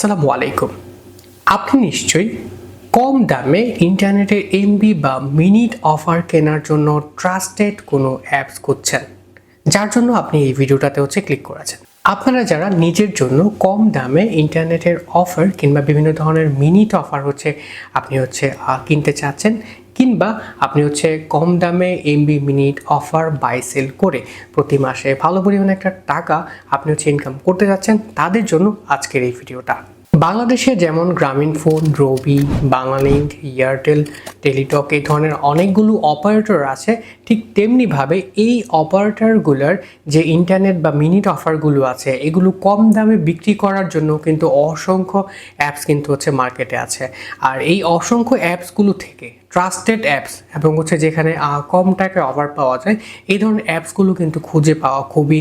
আসসালামু আলাইকুম। আপনি নিশ্চয়ই কম দামে ইন্টারনেটের এমবি বা মিনিট অফার কেনার জন্য ট্রাস্টেড কোনো অ্যাপস খুঁজছেন, যার জন্য আপনি এই ভিডিওটাতে হচ্ছে ক্লিক করেছেন। আপনারা যারা নিজের জন্য কম দামে ইন্টারনেটের অফার কিংবা বিভিন্ন ধরনের মিনিট অফার হচ্ছে আপনি হচ্ছে কিনতে চাচ্ছেন কিংবা আপনি হচ্ছে কম দামে MB minute offer buy sell করে প্রতি মাসে ভালো পরিমাণে একটা টাকা আপনি হচ্ছে ইনকাম করতে যাচ্ছেন, তাদের জন্য আজকের এই ভিডিওটা। বাংলাদেশে যেমন গ্রামীণ ফোন, রবি, বাংলালিংক, এয়ারটেল, টেলিটক এই ধরনের অনেকগুলো অপারেটর আছে, ঠিক তেমনিভাবে এই অপারেটরগুলোর যে ইন্টারনেট বা মিনিট অফারগুলো আছে, এগুলো কম দামে বিক্রি করার জন্য কিন্তু অসংখ্য অ্যাপস কিন্তু হচ্ছে মার্কেটে আছে। আর এই অসংখ্য অ্যাপসগুলো থেকে ট্রাস্টেড অ্যাপস এবং হচ্ছে যেখানে কম টাকায় অফার পাওয়া যায়, এই ধরনের অ্যাপসগুলো কিন্তু খুঁজে পাওয়া খুবই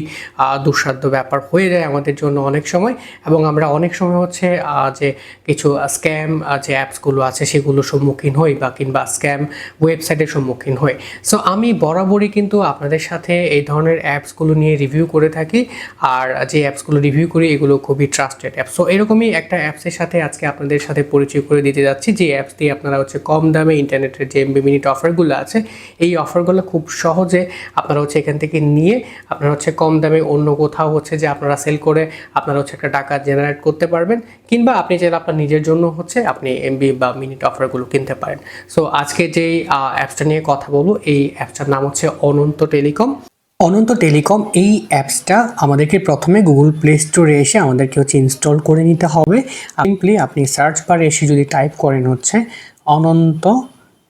দুঃসাধ্য ব্যাপার হয়ে যায় আমাদের জন্য অনেক সময়। এবং আমরা অনেক সময় হচ্ছে যে কিছু স্ক্যাম যে অ্যাপসগুলো আছে সেগুলোর সম্মুখীন হই বা কিংবা স্ক্যাম ওয়েবসাইটের সম্মুখীন হই। সো আমি বরাবরই কিন্তু আপনাদের সাথে এই ধরনের অ্যাপসগুলো নিয়ে রিভিউ করে থাকি। আর যে অ্যাপসগুলো রিভিউ করি, এগুলো খুবই ট্রাস্টেড অ্যাপ সো এরকমই একটা অ্যাপসের সাথে আজকে আপনাদের সাথে পরিচয় করে দিতে যাচ্ছি। যে অ্যাপস দিয়ে আপনারা হচ্ছে কম দামে ইন্টারনেটের যে এমবি মিনিট অফারগুলো আছে, এই অফারগুলো খুব সহজে আপনারা হচ্ছে এখান থেকে নিয়ে, আপনারা হচ্ছে কম দামে অন্য কোথাও হচ্ছে যে আপনারা সেল করে আপনারা হচ্ছে একটা টাকা জেনারেট করতে পারবেন, কিংবা আপনি চাইলে আপনার নিজের জন্য হচ্ছে আপনি এমবি বা মিনিট অফারগুলো কিনতে পারেন। সো আজকে যেই অ্যাপসটা নিয়ে কথা বলব, এই অ্যাপসটার নাম হচ্ছে অনন্ত টেলিকম। অনন্ত টেলিকম, এই অ্যাপসটা আমাদেরকে প্রথমে গুগল প্লে স্টোরে এসে আমাদেরকে হচ্ছে ইনস্টল করে নিতে হবে। সিম্পলি আপনি সার্চ বারে এসে যদি টাইপ করেন হচ্ছে অনন্ত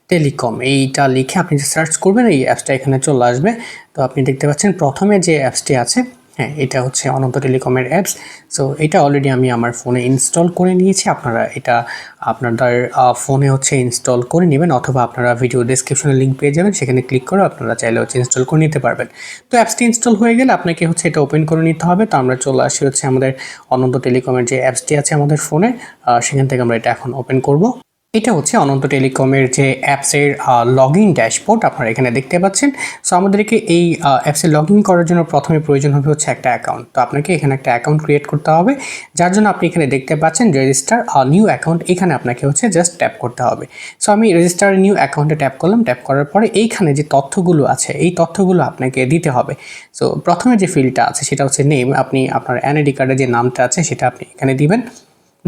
টেলিকম। এইটা লিখে আপনি যে সার্চ করবেন, এই অ্যাপসটা এখানে চলে আসবে। তো আপনি দেখতে পাচ্ছেন প্রথমে যে অ্যাপসটি আছে হ্যাঁ এটা হচ্ছে অনন্ত টেলিকমের অ্যাপস সো এটা অলরেডি আমি আমার ফোনে ইনস্টল করে নিয়েছি। আপনারা এটা আপনাদের ফোনে হচ্ছে ইনস্টল করে নেবেন অথবা আপনারা ভিডিও ডেসক্রিপশনে লিঙ্ক পেয়ে যাবেন। সেখানে ক্লিক করে আপনারা চাইলে হচ্ছে ইনস্টল করে নিতে পারবেন। তো অ্যাপসটি ইনস্টল হয়ে গেলে আপনাকে হচ্ছে এটা ওপেন করে নিতে হবে। তো আমরা চলে আসি হচ্ছে আমাদের অনন্ত টেলিকমের যে অ্যাপসটি আছে আমাদের ফোনে সেখান থেকে আমরা এটা এখন ওপেন করব। এটা হচ্ছে অনন্ত টেলিকমের যে অ্যাপসের লগ ইন ড্যাশবোর্ড আপনারা এখানে দেখতে পাচ্ছেন। সো আমাদেরকে এই অ্যাপসে লগ ইন করার জন্য প্রথমে প্রয়োজন হবে হচ্ছে একটা অ্যাকাউন্ট তো আপনাকে এখানে একটা অ্যাকাউন্ট ক্রিয়েট করতে হবে, যার জন্য আপনি এখানে দেখতে পাচ্ছেন রেজিস্টার নিউ অ্যাকাউন্ট এখানে আপনাকে হচ্ছে জাস্ট ট্যাপ করতে হবে। সো আমি রেজিস্টার নিউ অ্যাকাউন্টে ট্যাপ করলাম ট্যাপ করার পরে এইখানে যে তথ্যগুলো আছে, এই তথ্যগুলো আপনাকে দিতে হবে। সো প্রথমে যে ফিল্ডটা আছে সেটা হচ্ছে নেম আপনি আপনার এনআইডি কার্ডে যে নামটা আছে সেটা আপনি এখানে দিবেন।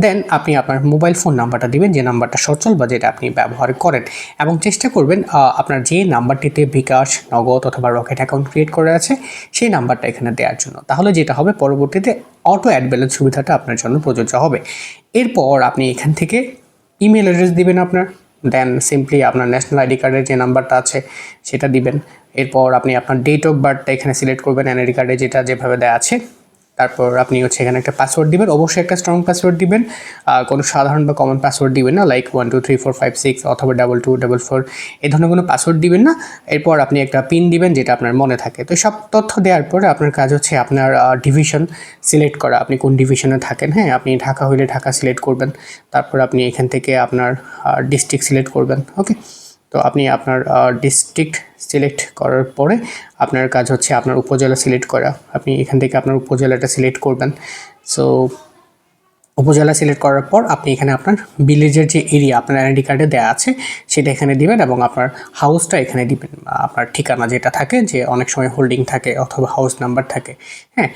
দেন আপনি আপনার মোবাইল ফোন নাম্বারটা দিবেন, যে নাম্বারটা সচল বা যেটা আপনি ব্যবহার করেন। এবং চেষ্টা করবেন আপনার যে নাম্বারটিতে বিকাশ, নগদ অথবা রকেট অ্যাকাউন্ট ক্রিয়েট করে আছে, সেই নাম্বারটা এখানে দেওয়ার জন্য। তাহলে যেটা হবে, পরবর্তীতে অটো অ্যাড ব্যালেন্স সুবিধাটা আপনার জন্য প্রযোজ্য হবে। এরপর আপনি এখান থেকে ইমেল অ্যাড্রেস দিবেন আপনার। দেন সিম্পলি আপনার ন্যাশনাল আইডি কার্ডের যে নাম্বারটা আছে, সেটা দিবেন। এরপর আপনি আপনার ডেট অফ বার্থটা এখানে সিলেক্ট করবেন এনআইডি কার্ডে যেটা যেভাবে দেওয়া আছে তারপর আপনি হচ্ছে এখানে একটা পাসওয়ার্ড দিবেন। অবশ্যই একটা স্ট্রং পাসওয়ার্ড দিবেন। কোনো সাধারণ বা কমন পাসওয়ার্ড দিবেন না like one two three four five six অথবা ডাবল টু ডাবল ফোর এই ধরনের কোনো পাসওয়ার্ড দিবেন না। এরপর আপনি একটা পিন দিবেন, যেটা আপনার মনে থাকে। তো সব তথ্য দেওয়ার পরে আপনার কাজ হচ্ছে আপনার ডিভিশন সিলেক্ট করা। আপনি কোন ডিভিশনে থাকেন হ্যাঁ? আপনি ঢাকা হইলে ঢাকা সিলেক্ট করবেন। তারপর আপনি এখান থেকে আপনার ডিস্ট্রিক্ট সিলেক্ট করবেন ওকে তো আপনি আপনার ডিস্ট্রিক্ট সিলেক্ট করার পরে আপনার কাজ হচ্ছে আপনার উপজেলা সিলেক্ট করা। আপনি এখান থেকে আপনার উপজেলাটা সিলেক্ট করবেন। সো উপজেলা সিলেক্ট করার পর আপনি এখানে আপনার ভিলেজের যে এরিয়া আপনার আইডি কার্ডে দেওয়া আছে, সেটা এখানে দিবেন এবং আপনার হাউসটা এখানে দিবেন। আপনার ঠিকানা যেটা থাকে, যে অনেক সময় হোল্ডিং থাকে অথবা হাউস নাম্বার থাকে। হ্যাঁ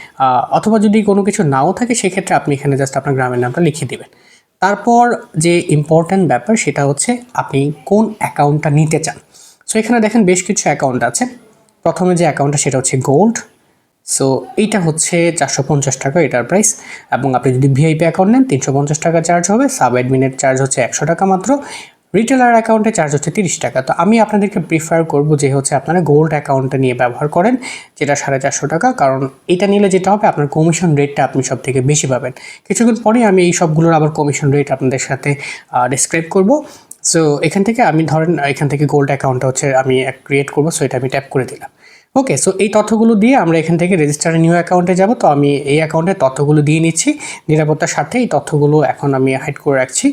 অথবা যদি কোনো কিছু নাও থাকে, সেক্ষেত্রে আপনি এখানে জাস্ট আপনার গ্রামের নামটা লিখে দেবেন। তারপর যে ইম্পর্ট্যান্ট ব্যাপার, সেটা হচ্ছে আপনি কোন অ্যাকাউন্টটা নিতে চান। সো এখানে দেখেন বেশ কিছু অ্যাকাউন্ট আছে। প্রথমে যে অ্যাকাউন্টটা সেটা হচ্ছে গোল্ড সো এইটা হচ্ছে চারশো পঞ্চাশ টাকা এটার প্রাইস এবং আপনি যদি ভিআইপি অ্যাকাউন্ট নেন, তিনশো পঞ্চাশ টাকা চার্জ হবে। সাব অ্যাডমিনের চার্জ হচ্ছে একশো টাকা মাত্র। রিটেলার অ্যাকাউন্টে চার্জ হচ্ছে তিরিশ টাকা। তো আমি আপনাদেরকে প্রিফার করব যে হচ্ছে আপনারা গোল্ড অ্যাকাউন্টটা নিয়ে ব্যবহার করেন, যেটা সাড়ে চারশো টাকা। কারণ এটা নিলে যেটা হবে, আপনার কমিশন রেটটা আপনি সব থেকে বেশি পাবেন। কিছুক্ষণ পরে আমি এই সবগুলোর আবার কমিশন রেট আপনাদের সাথে ডিসক্রাইব করব। সো এখান থেকে আমি ধরেন এখান থেকে গোল্ড অ্যাকাউন্টটা হচ্ছে আমি ক্রিয়েট করব সো এটা আমি ট্যাপ করে দিলাম। ওকে সো এই তথ্যগুলো দিয়ে আমরা এখান থেকে রেজিস্টার নিউ অ্যাকাউন্টে যাব। তো আমি এই অ্যাকাউন্টের তথ্যগুলো দিয়ে নিচ্ছি। নিরাপত্তার সাথে এই তথ্যগুলো এখন আমি হাইড করে রাখছি।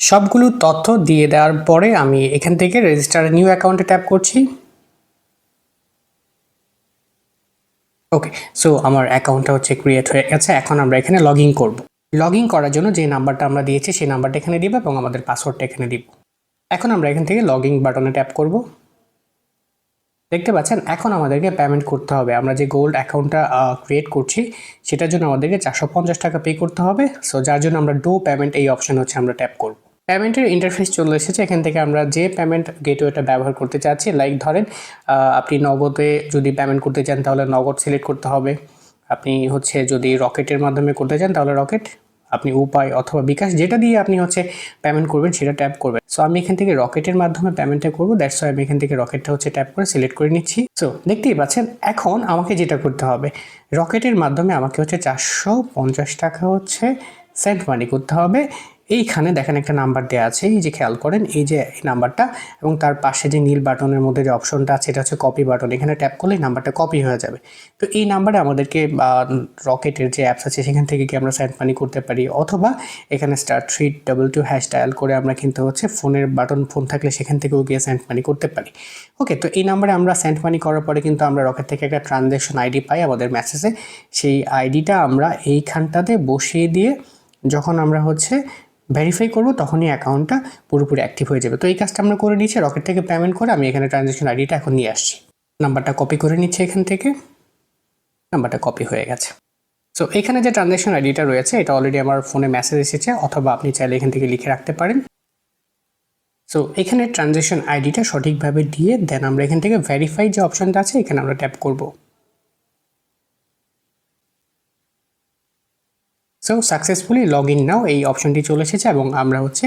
সবগুলো তথ্য দিয়ে দেওয়ার পরে আমি এখান থেকে রেজিস্টার নিউ অ্যাকাউন্টে ট্যাপ করছি। ওকে সো আমার অ্যাকাউন্টটা হচ্ছে ক্রিয়েট হয়ে গেছে। এখন আমরা এখানে লগ ইন করব। লগ ইন করার জন্য যে নাম্বারটা আমরা দিয়েছি, সেই নাম্বারটা এখানে দিব এবং আমাদের পাসওয়ার্ডটা এখানে দিব। এখন আমরা এখান থেকে লগ ইন বাটনে ট্যাপ করব। দেখতে পাচ্ছেন, এখন আমাদেরকে পেমেন্ট করতে হবে। আমরা যে গোল্ড অ্যাকাউন্টটা ক্রিয়েট করছি, সেটার জন্য আমাদেরকে চারশো পঞ্চাশ টাকা পে করতে হবে। সো যার জন্য আমরা ডো পেমেন্ট এই অপশন হচ্ছে, আমরা ট্যাপ করব। পেমেন্টের ইন্টারফেস চলে এসেছে। এখান থেকে আমরা যে পেমেন্ট গেটওয়েটা ব্যবহার করতে চাচ্ছি লাইক ধরেন আপনি নগদে যদি পেমেন্ট করতে চান, তাহলে নগদ সিলেক্ট করতে হবে। আপনি হচ্ছে যদি রকেটের মাধ্যমে করতে চান, তাহলে রকেট আপনি উপায় অথবা বিকাশ যেটা দিয়ে আপনি হচ্ছে পেমেন্ট করবেন, সেটা ট্যাপ করবেন। সো আমি এখান থেকে রকেটের মাধ্যমে পেমেন্টটা করব। দ্যাটস ওয়াই আমি এখান থেকে রকেটটা হচ্ছে ট্যাপ করে সিলেক্ট করে নিচ্ছি। সো দেখতেই পাচ্ছেন, এখন আমাকে যেটা করতে হবে, রকেটের মাধ্যমে আমাকে হচ্ছে চারশো পঞ্চাশ টাকা হচ্ছে সেন্ট মানি করতে হবে। এইখানে দেখেন একটা নাম্বার দেওয়া আছে, এই যে খেয়াল করেন, এই যে এই নাম্বারটা এবং তার পাশে যে নীল বাটনের মধ্যে যে অপশনটা আছে, এটা হচ্ছে কপি বাটন এখানে ট্যাপ করলে নাম্বারটা কপি হয়ে যাবে। তো এই নাম্বারে আমাদেরকে রকেটের যে অ্যাপস আছে, সেখান থেকে কি আমরা সেন্ড মানি করতে পারি? অথবা এখানে star three double two hash dial করে আমরা কিন্তু হচ্ছে ফোনের বাটন ফোন থাকলে সেখান থেকেও গিয়ে সেন্ড মানি করতে পারি। ওকে তো এই নাম্বারে আমরা সেন্ড মানি করার পরে কিন্তু আমরা রকেট থেকে একটা ট্রানজ্যাকশন আইডি পাই আমাদের মেসেজে সেই আইডিটা আমরা এইখানটাতে বসিয়ে দিয়ে যখন আমরা হচ্ছে ভেরিফাই করব, তখনই অ্যাকাউন্টটা পুরোপুরি অ্যাক্টিভ হয়ে যাবে। তো এই কাজটা আমরা করে নিচ্ছি রকেট থেকে পেমেন্ট করে আমি এখানে ট্রানজ্যাকশন আইডিটা এখন নিয়ে আসছি। নাম্বারটা কপি করে নিচ্ছি এখান থেকে। নাম্বারটা কপি হয়ে গেছে। সো এখানে যে ট্রানজ্যাকশন আইডিটা রয়েছে, এটা অলরেডি আমার ফোনে মেসেজ এসেছে, অথবা আপনি চাইলে এখান থেকে লিখে রাখতে পারেন। সো এখানে ট্রানজ্যাকশন আইডিটা সঠিকভাবে দিয়ে দেন আমরা এখান থেকে ভেরিফাই যে অপশনটা আছে, এখানে আমরা ট্যাপ করব। So successfully log in now এই অপশনটি চলে এসেছে এবং আমরা হচ্ছে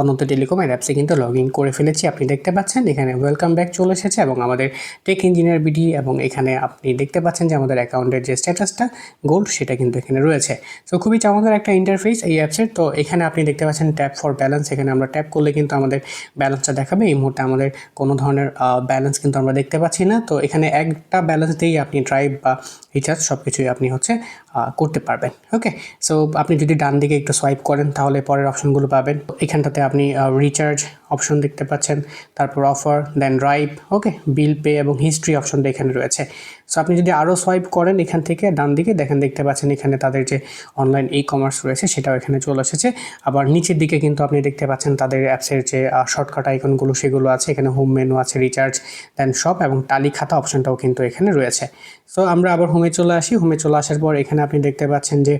অনন্ত টেলিকমের অ্যাপসে কিন্তু লগ ইন করে ফেলেছি। আপনি দেখতে পাচ্ছেন এখানে ওয়েলকাম ব্যাক চলে এসেছে এবং আমাদের টেক ইঞ্জিনিয়ার বিডি এবং এখানে আপনি দেখতে পাচ্ছেন যে আমাদের অ্যাকাউন্টের যে স্ট্যাটাসটা গোল্ড সেটা কিন্তু এখানে রয়েছে। সো খুবই চমৎকার একটা ইন্টারফেস এই অ্যাপসের তো এখানে আপনি দেখতে পাচ্ছেন ট্যাপ ফর ব্যালেন্স এখানে আমরা ট্যাপ করলে কিন্তু আমাদের ব্যালেন্সটা দেখাবে। এই মুহূর্তে আমাদের কোনো ধরনের ব্যালেন্স কিন্তু আমরা দেখতে পাচ্ছি না। তো এখানে একটা ব্যালেন্স দিয়েই আপনি ড্রাইভ বা রিচার্জ সব কিছুই আপনি হচ্ছে করতে পারবেন ওকে সো আপনি যদি ডান দিকে একটু সোয়াইপ করেন, তাহলে পরের অপশনগুলো পাবেন। এখানটাতে আপনি রিচার্জ অপশন দেখতে পাচ্ছেন। তারপর offer then drive okay bill pay এবং হিস্ট্রি অপশনটা এখানে রয়েছে। সো আপনি যদি আরও সোয়াইপ করেন এখান থেকে, ডান দিকে দেখেন, দেখতে পাচ্ছেন এখানে তাদের যে অনলাইন ই কমার্স রয়েছে, সেটাও এখানে চলে এসেছে। আবার নিচের দিকে কিন্তু আপনি দেখতে পাচ্ছেন তাদের অ্যাপসের যে শর্টকাট আইকনগুলো সেগুলো আছে। এখানে হোম মেনু আছে রিচার্জ দেন শপ এবং টালি খাতা অপশনটাও কিন্তু এখানে রয়েছে। সো আমরা আবার হোমে চলে আসি। হোমে চলে আসার পর এখানে আপনি দেখতে পাচ্ছেন যে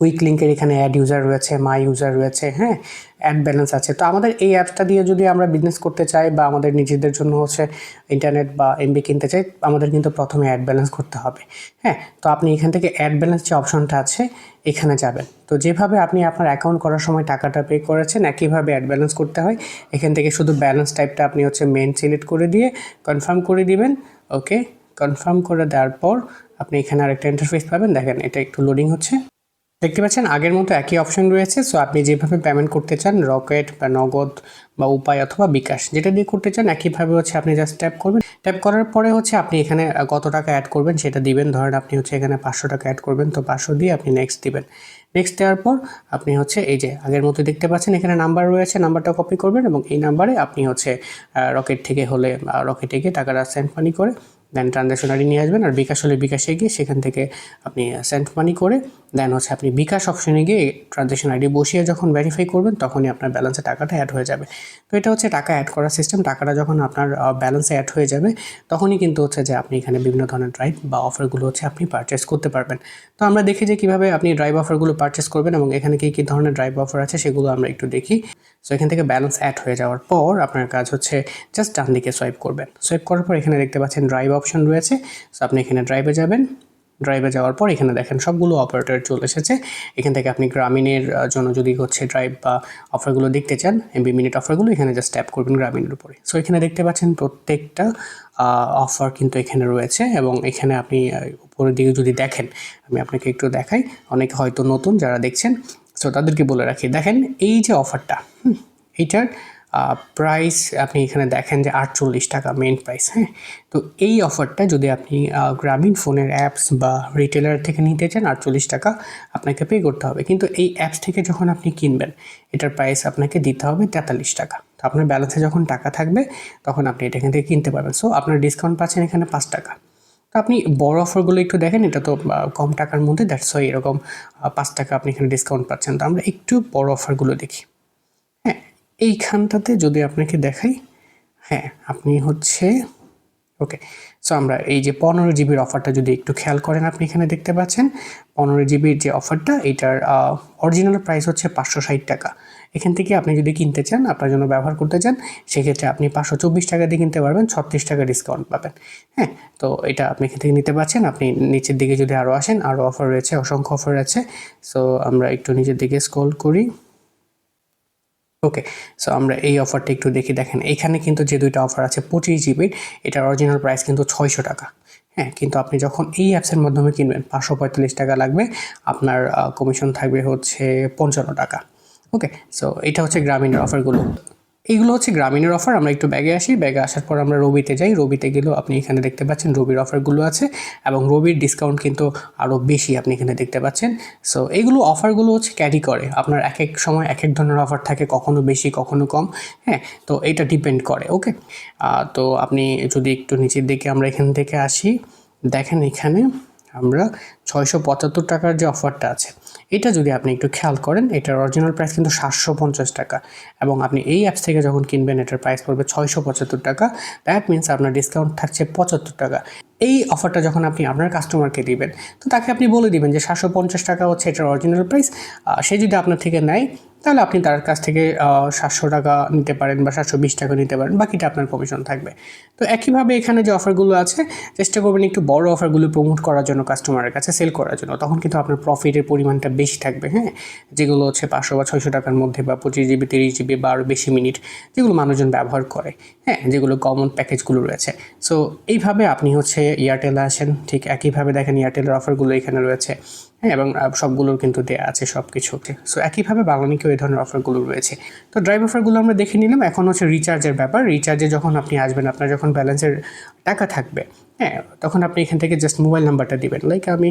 কুইক লিঙ্কের এখানে অ্যাড ইউজার রয়েছে মাই ইউজার রয়েছে হ্যাঁ অ্যাড ব্যালেন্স আছে। তো আমাদের এই অ্যাপসটা দিয়ে যদি আমরা বিজনেস করতে চাই বা আমাদের নিজেদের জন্য হচ্ছে ইন্টারনেট বা এমবি কিনতে চাই, আমাদের কিন্তু প্রথমে অ্যাড ব্যালেন্স করতে হবে হ্যাঁ। তো আপনি এখান থেকে অ্যাড ব্যালেন্স যে অপশনটা আছে, এখানে যাবেন। তো যেভাবে আপনি আপনার অ্যাকাউন্ট করার সময় টাকাটা পে করেছেন, একইভাবে অ্যাড ব্যালেন্স করতে হয়। এখান থেকে শুধু ব্যালেন্স টাইপটা আপনি হচ্ছে মেন সিলেক্ট করে দিয়ে কনফার্ম করে দিবেন ওকে কনফার্ম করে দেওয়ার পর আপনি এখানে আরেকটা ইন্টারফেস পাবেন। দেখেন, এটা একটু লোডিং হচ্ছে। দেখতে পাচ্ছেন, আগের মতো একই অপশন রয়েছে। সো আপনি যেভাবে পেমেন্ট করতে চান রকেট বা নগদ বা উপায় অথবা বিকাশ, যেটা দিয়ে করতে চান, একইভাবে হচ্ছে আপনি জাস্ট ট্যাপ করবেন। ট্যাপ করার পরে হচ্ছে আপনি এখানে কত টাকা অ্যাড করবেন সেটা দিবেন। ধরেন আপনি হচ্ছে এখানে পাঁচশো টাকা অ্যাড করবেন, তো পাঁচশো দিয়ে আপনি নেক্সট দিবেন। নেক্সট দেওয়ার পর আপনি হচ্ছে এই যে, আগের মতো দেখতে পাচ্ছেন, এখানে নাম্বার রয়েছে নাম্বারটা কপি করবেন এবং এই নাম্বারে আপনি হচ্ছে রকেট থেকে হলে রকেটে গিয়ে টাকাটা সেন্ড মানি করে দেন ট্রানজ্যাকশন আইডি নিয়ে আসবেন আর বিকাশ হলে বিকাশে গিয়ে সেখান থেকে আপনি সেন্ট মানি করে দেন হচ্ছে আপনি বিকাশ অপশনে গিয়ে ট্রানজ্যাকশন আইডি বসিয়ে যখন ভেরিফাই করবেন তখনই আপনার ব্যালেন্সে টাকাটা অ্যাড হয়ে যাবে। তো এটা হচ্ছে টাকা অ্যাড করার সিস্টেম টাকাটা যখন আপনার ব্যালেন্সে অ্যাড হয়ে যাবে তখনই কিন্তু হচ্ছে যে আপনি এখানে বিভিন্ন ধরনের ড্রাইভ বা অফারগুলো হচ্ছে আপনি পারচেস করতে পারবেন। তো আমরা দেখি যে কীভাবে আপনি ড্রাইভ অফারগুলো পারচেস করবেন এবং এখানে কী কী ধরনের ড্রাইভ অফার আছে সেগুলো আমরা একটু দেখি। সো এখান থেকে ব্যালেন্স অ্যাড হয়ে যাওয়ার পর আপনার কাজ হচ্ছে জাস্ট ডান দিকে সোয়াইপ করবেন। সোয়াইপ করার পর এখানে দেখতে পাচ্ছেন ড্রাইভ অপশন রয়েছে। সো আপনি এখানে ড্রাইভে যাবেন। ড্রাইভে যাওয়ার পর এখানে দেখেন সবগুলো অপারেটর চলে এসেছে। এখান থেকে আপনি গ্রামীণের জন্য যদি হচ্ছে ড্রাইভ বা অফারগুলো দেখতে চান এমবি মিনিট অফারগুলো এখানে জাস্ট ট্যাপ করবেন গ্রামীণের উপরে। সো এখানে দেখতে পাচ্ছেন প্রত্যেকটা অফার কিন্তু এখানে রয়েছে এবং এখানে আপনি উপরের দিকে যদি দেখেন, আমি আপনাকে একটু দেখাই। অনেকে হয়তো নতুন যারা দেখছেন সো তাদেরকে বলে রাখি। দেখেন, এই যে অফারটা এইটার প্রাইস আপনি এখানে দেখেন যে আটচল্লিশ টাকা মেইন প্রাইস হ্যাঁ? তো এই অফারটা যদি আপনি গ্রামীণ ফোনের অ্যাপস বা রিটেলার থেকে নিতে চান, আটচল্লিশ টাকা আপনাকে পে করতে হবে। কিন্তু এই অ্যাপস থেকে যখন আপনি কিনবেন, এটার প্রাইস আপনাকে দিতে হবে তেতাল্লিশ টাকা। তো আপনার ব্যালেন্সে যখন টাকা থাকবে, তখন আপনি এটা এখান থেকে কিনতে পারবেন। সো আপনার ডিসকাউন্ট পাচ্ছেন এখানে পাঁচ টাকা। আপনি বড় অফারগুলো একটু দেখেন, এটা তো কম টাকার মধ্যে দ্যাটস ওয়াই এরকম পাঁচ টাকা আপনি এখানে ডিসকাউন্ট পাচ্ছেন। তো আমরা একটু বড় অফারগুলো দেখি। হ্যাঁ এইখানটাতে যদি আপনাকে দেখাই হ্যাঁ আপনি হচ্ছে ওকে সো আমরা এই যে পনেরো জিবির অফারটা যদি একটু খেয়াল করেন, আপনি এখানে দেখতে পাচ্ছেন পনেরো জিবির যে অফারটা, এটার অরিজিনাল প্রাইস হচ্ছে পাঁচশো ষাট টাকা। এখান থেকে আপনি যদি কিনতে চান, আপনার জন্য ব্যবহার করতে চান, সেক্ষেত্রে আপনি পাঁচশো চব্বিশ টাকা দিয়ে কিনতে পারবেন, ছত্রিশ টাকা ডিসকাউন্ট পাবেন। হ্যাঁ তো এটা আপনি এখান থেকে নিতে পারছেন আপনি নিচের দিকে যদি আরও আসেন আরও অফার রয়েছে, অসংখ্য অফার আছে। সো আমরা একটু নিচের দিকে স্ক্রল করি। ওকে সো আমরা এই অফারটা একটু দেখি, দেখেন। এখানে কিন্তু যে দুইটা অফার আছে, পঁচিশ জিবির এটার অরিজিনাল প্রাইস কিন্তু ছয়শো টাকা। হ্যাঁ কিন্তু আপনি যখন এই অ্যাপসের মাধ্যমে কিনবেন, পাঁচশো পঁয়তাল্লিশ টাকা লাগবে, আপনার কমিশন থাকবে হচ্ছে পঞ্চান্ন টাকা। ওকে সো এটা হচ্ছে গ্রামীণের অফারগুলো এইগুলো হচ্ছে গ্রামীণের অফার আমরা একটু ব্যাগে আসি। ব্যাগে আসার পর আমরা রবিতে যাই। রবিতে গেলেও আপনি এখানে দেখতে পাচ্ছেন রবির অফারগুলো আছে এবং রবির ডিসকাউন্ট কিন্তু আরও বেশি আপনি এখানে দেখতে পাচ্ছেন। সো এইগুলো অফারগুলো হচ্ছে ক্যারি করে। আপনার এক এক সময় এক এক ধরনের অফার থাকে, কখনো বেশি, কখনো কম। হ্যাঁ তো এটা ডিপেন্ড করে ওকে তো আপনি যদি একটু নিচের দিকে আমরা এখান থেকে আসি, দেখেন এখানে আমরা ছয়শো পঁচাত্তর টাকার যে অফারটা আছে, এটা যদি আপনি একটু খেয়াল করেন, এটার অরিজিনাল প্রাইস কিন্তু সাতশো পঞ্চাশ টাকা এবং আপনি এই অ্যাপস থেকে যখন কিনবেন, এটার প্রাইস পড়বে ছয়শো পঁচাত্তর টাকা। দ্যাট মিনস আপনার ডিসকাউন্ট থাকছে পঁচাত্তর টাকা। এই অফারটা যখন আপনি আপনার কাস্টমারকে দিবেন, তো তাকে আপনি বলে দিবেন যে সাতশো পঞ্চাশ টাকা হচ্ছে এটার অরিজিনাল প্রাইস সে যদি আপনার থেকে নেয় তাহলে আপনি তার কাছ থেকে সাতশো টাকা নিতে পারেন বা সাতশো বিশ টাকা নিতে পারেন, বাকিটা আপনার কমিশন থাকবে। তো একইভাবে এখানে যে অফারগুলো আছে, চেষ্টা করবেন একটু বড় অফারগুলো প্রমোট করার জন্য কাস্টমারের কাছে সেল করার জন্য। তখন কিন্তু আপনার প্রফিটের পরিমাণটা বেশি থাকবে হ্যাঁ? যেগুলো হচ্ছে পাঁচশো বা ছয়শো টাকার মধ্যে বা পঁচিশ জিবি, তিরিশ জিবি বা আরও বেশি মিনিট, যেগুলো মানুষজন ব্যবহার করে হ্যাঁ? যেগুলো কমন প্যাকেজগুলো রয়েছে। সো এইভাবে আপনি হচ্ছে এয়ারটেলে আসেন, ঠিক একইভাবে দেখেন এয়ারটেলের অফারগুলো এখানে রয়েছে। হ্যাঁ এবং সবগুলোর কিন্তু দেয়া আছে সব কিছু সো একইভাবে বাংলানিকেও এই ধরনের অফারগুলো রয়েছে। তো ড্রাইভ অফারগুলো আমরা দেখে নিলাম। এখন হচ্ছে রিচার্জের ব্যাপার। রিচার্জে যখন আপনি আসবেন, আপনার যখন ব্যালেন্সের টাকা থাকবে হ্যাঁ তখন আপনি এখান থেকে জাস্ট মোবাইল নাম্বারটা দিবেন। লাইক আমি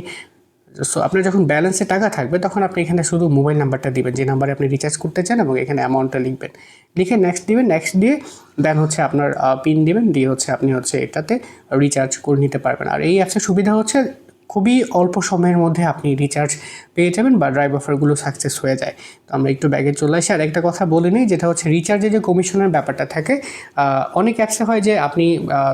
সো আপনার যখন ব্যালেন্সে টাকা থাকবে, তখন আপনি এখানে শুধু মোবাইল নাম্বারটা দিবেন। যে নাম্বারে আপনি রিচার্জ করতে চান এবং এখানে অ্যামাউন্টটা লিখবেন। লিখে নেক্সট দিবেন। নেক্সট দিয়ে দেন হচ্ছে আপনার পিন দিবেন। দিয়ে হচ্ছে আপনি হচ্ছে এটাতে রিচার্জ করে নিতে পারবেন। আর এই অ্যাপসের সুবিধা হচ্ছে খুবই অল্প সময়ের মধ্যে আপনি রিচার্জ পেয়ে যাবেন বা ড্রাইভ অফারগুলো সাকসেস হয়ে যায়। তো আমরা একটু ব্যাগে চলে আসি। আর একটা কথা বলে নিই, যেটা হচ্ছে রিচার্জে যে কমিশনের ব্যাপারটা থাকে অনেক অ্যাপসে হয় যে আপনি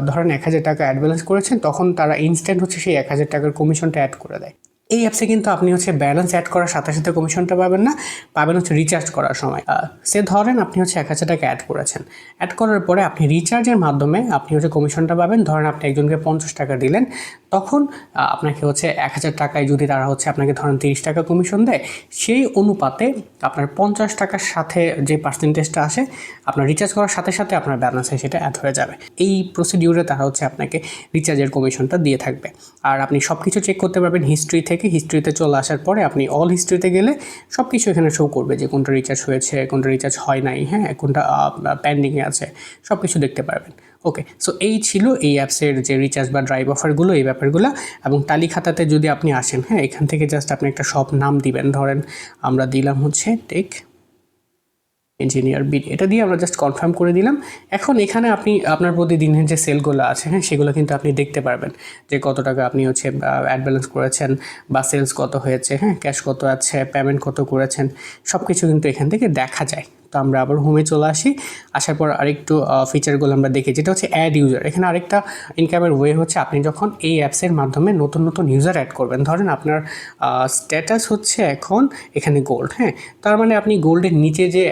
ধরেন এক হাজার টাকা অ্যাডভান্স করেছেন, তখন তারা ইনস্ট্যান্ট হচ্ছে সেই এক হাজার টাকার কমিশনটা অ্যাড করে দেয়। এই অ্যাপসে কিন্তু আপনি হচ্ছে ব্যালেন্স অ্যাড করার সাথে সাথে কমিশনটা পাবেন না, পাবেন হচ্ছে রিচার্জ করার সময়। সে ধরেন আপনি হচ্ছে এক হাজার টাকা অ্যাড করেছেন। অ্যাড করার পরে আপনি রিচার্জের মাধ্যমে আপনি হচ্ছে কমিশনটা পাবেন। ধরেন আপনি একজনকে পঞ্চাশ টাকা দিলেন, তখন আপনাকে হচ্ছে এক হাজার টাকায় যদি তারা হচ্ছে আপনাকে ধরেন তিরিশ টাকা কমিশন দেয়, সেই অনুপাতে আপনার পঞ্চাশ টাকার সাথে যে পার্সেন্টেজটা আসে, আপনার রিচার্জ করার সাথে সাথে আপনার ব্যালেন্সে সেটা অ্যাড হয়ে যাবে। এই প্রসিডিউরে তারা হচ্ছে আপনাকে রিচার্জের কমিশনটা দিয়ে থাকবে। আর আপনি সব কিছু চেক করতে পারবেন হিস্ট্রি থেকে হিস্ট্রিতে চলে আসার পরে আপনি অল হিস্ট্রিতে গেলে সব কিছু এখানে শো করবে যে কোনটা রিচার্জ হয়েছে, কোনটা রিচার্জ হয় নাই হ্যাঁ কোনটা পেন্ডিংয়ে আছে সব কিছু দেখতে পারবেন। ওকে সো এই ছিল এই অ্যাপসের যে রিচার্জ বা ড্রাইভ অফারগুলো এই ব্যাপারগুলো। এবং তালি খাতাতে যদি আপনি আসেন হ্যাঁ এখান থেকে জাস্ট আপনি একটা সব নাম দিবেন, ধরেন, আমরা দিলাম হচ্ছে টেক ইঞ্জিনিয়ার বিড এটা দিয়ে আমরা জাস্ট কনফার্ম করে দিলাম। এখন এখানে আপনি, আপনার প্রতিদিনের যে সেলগুলো আছে হ্যাঁ সেগুলো কিন্তু আপনি দেখতে পারবেন যে কত টাকা আপনি হচ্ছে অ্যাড ব্যালেন্স করেছেন বা সেলস কত হয়েছে হ্যাঁ ক্যাশ কত আছে পেমেন্ট কত করেছেন সব কিছু কিন্তু এখান থেকে দেখা যায়। তো আমরা আবার হোমে চলে আসি। আসার পর আরেকটু ফিচারগুলো আমরা দেখি, যেটা হচ্ছে অ্যাড ইউজার এখানে আরেকটা ইনকামের ওয়ে হচ্ছে আপনি যখন এই অ্যাপসের মাধ্যমে নতুন নতুন ইউজার অ্যাড করবেন। ধরেন আপনার স্ট্যাটাস হচ্ছে এখন এখানে গোল্ড হ্যাঁ? তার মানে আপনি গোল্ডের নিচে যে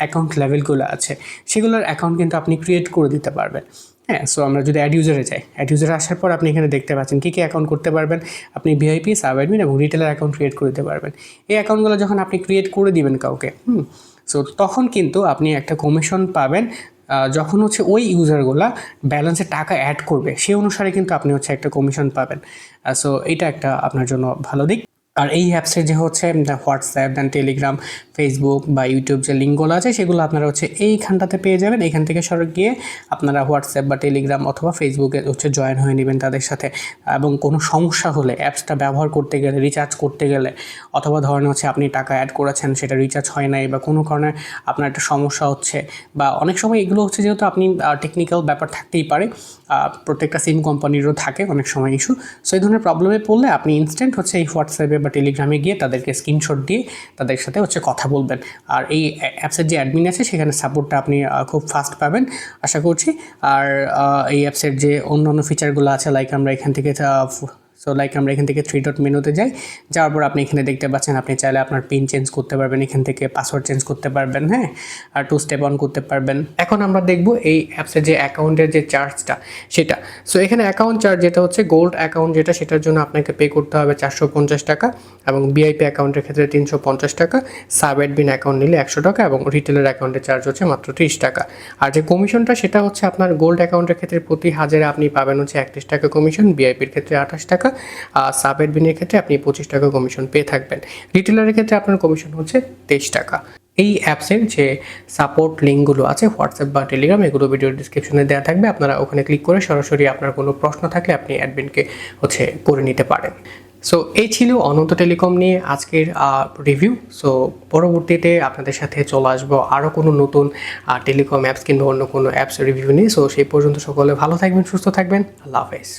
অ্যাকাউন্ট লেভেলগুলো আছে, সেগুলোর অ্যাকাউন্ট কিন্তু আপনি ক্রিয়েট করে দিতে পারবেন। হ্যাঁ সো আমরা যদি অ্যাড ইউজারে যাই অ্যাড ইউজারে আসার পর আপনি এখানে দেখতে পাচ্ছেন কী কী অ্যাকাউন্ট করতে পারবেন। আপনি ভিআইপি সাব অ্যাডমিন এবং রিটেলার অ্যাকাউন্ট ক্রিয়েট করে দিতে পারবেন। এই অ্যাকাউন্টগুলো যখন আপনি ক্রিয়েট করে দিবেন কাউকে, হুম সো তখন কিন্তু আপনি একটা কমিশন পাবেন যখন হচ্ছে ওই ইউজারগুলা ব্যালেন্সে টাকা অ্যাড করবে, সেই অনুসারে কিন্তু আপনি হচ্ছে একটা কমিশন পাবেন। সো এটা একটা আপনার জন্য ভালো দিক। আর এই অ্যাপসে যে হচ্ছে হোয়াটসঅ্যাপ দেন টেলিগ্রাম ফেসবুক বা ইউটিউব যে লিঙ্কগুলো আছে, সেগুলো আপনারা হচ্ছে এইখানটাতে পেয়ে যাবেন। এখান থেকে সরে গিয়ে আপনারা হোয়াটসঅ্যাপ বা টেলিগ্রাম অথবা ফেসবুকে হচ্ছে জয়েন হয়ে নেবেন তাদের সাথে। এবং কোনো সমস্যা হলে অ্যাপসটা ব্যবহার করতে গেলে রিচার্জ করতে গেলে, অথবা ধরেন হচ্ছে আপনি টাকা অ্যাড করেছেন, সেটা রিচার্জ হয় নাই বা কোনো কারণে আপনার একটা সমস্যা হচ্ছে বা অনেক সময় এগুলো হচ্ছে যেহেতু আপনি টেকনিক্যাল ব্যাপার থাকতেই পারে প্রত্যেকটা সিম কোম্পানিরও থাকে অনেক সময় ইস্যু সো এই ধরনের প্রবলেমে পড়লে আপনি ইনস্ট্যান্ট হচ্ছে এই হোয়াটসঅ্যাপে বা টেলিগ্রামে গিয়ে তাদেরকে স্ক্রিনশট দিয়ে তাদের সাথে হচ্ছে কথা বলবেন। আর এই অ্যাপসের যে অ্যাডমিন আছে, সেখানে সাপোর্টটা আপনি খুব ফাস্ট পাবেন। আশা করছি। আর এই অ্যাপসের যে অন্যান্য ফিচারগুলো আছে লাইক আমরা এখান থেকে সো লাইক আমরা এখান থেকে থ্রি ডট মেনুতে যাই। যাওয়ার পর আপনি এখানে দেখতে পাচ্ছেন, আপনি চাইলে আপনার পিন চেঞ্জ করতে পারবেন, এখান থেকে পাসওয়ার্ড চেঞ্জ করতে পারবেন হ্যাঁ? আর টু স্টেপ অন করতে পারবেন। এখন আমরা দেখব এই অ্যাপসের যে অ্যাকাউন্টের যে চার্জটা সেটা। সো এখানে অ্যাকাউন্ট চার্জ যেটা হচ্ছে গোল্ড অ্যাকাউন্ট যেটা, সেটার জন্য আপনাকে পে করতে হবে চারশো পঞ্চাশ টাকা এবং বিআইপি অ্যাকাউন্টের ক্ষেত্রে তিনশো পঞ্চাশ টাকা। সাব অ্যাডমিন অ্যাকাউন্ট নিলে একশো টাকা এবং রিটেলের অ্যাকাউন্টের চার্জ হচ্ছে মাত্র ত্রিশ টাকা। আর যে কমিশনটা সেটা হচ্ছে আপনার গোল্ড অ্যাকাউন্টের ক্ষেত্রে প্রতি হাজারে আপনি পাবেন হচ্ছে একত্রিশ টাকা কমিশন বিআইপির ক্ষেত্রে আঠাশ টাকা। সাব অ্যাডমিনের ক্ষেত্রে আপনি পঁচিশ টাকা কমিশন পেয়ে থাকবেন। রিটেলারের ক্ষেত্রে আপনার কমিশন হচ্ছে তেইশ টাকা। এই অ্যাপসের যে সাপোর্ট লিঙ্কগুলো আছে হোয়াটসঅ্যাপ বা টেলিগ্রাম এগুলো ভিডিও ডিসক্রিপশনে দেওয়া থাকবে। আপনারা ওখানে ক্লিক করে সরাসরি আপনার কোনো প্রশ্ন থাকলে আপনি অ্যাডমিনকে হচ্ছে করে নিতে পারেন। সো এই ছিল অনন্ত টেলিকম নিয়ে আজকের রিভিউ সো পরবর্তীতে আপনাদের সাথে চলে আসব আরও কোনো নতুন টেলিকম অ্যাপস কিংবা অন্য কোনো অ্যাপস রিভিউ নিয়ে। সো সেই পর্যন্ত সকলে ভালো থাকবেন, সুস্থ থাকবেন। আল্লাহ হাফেজ।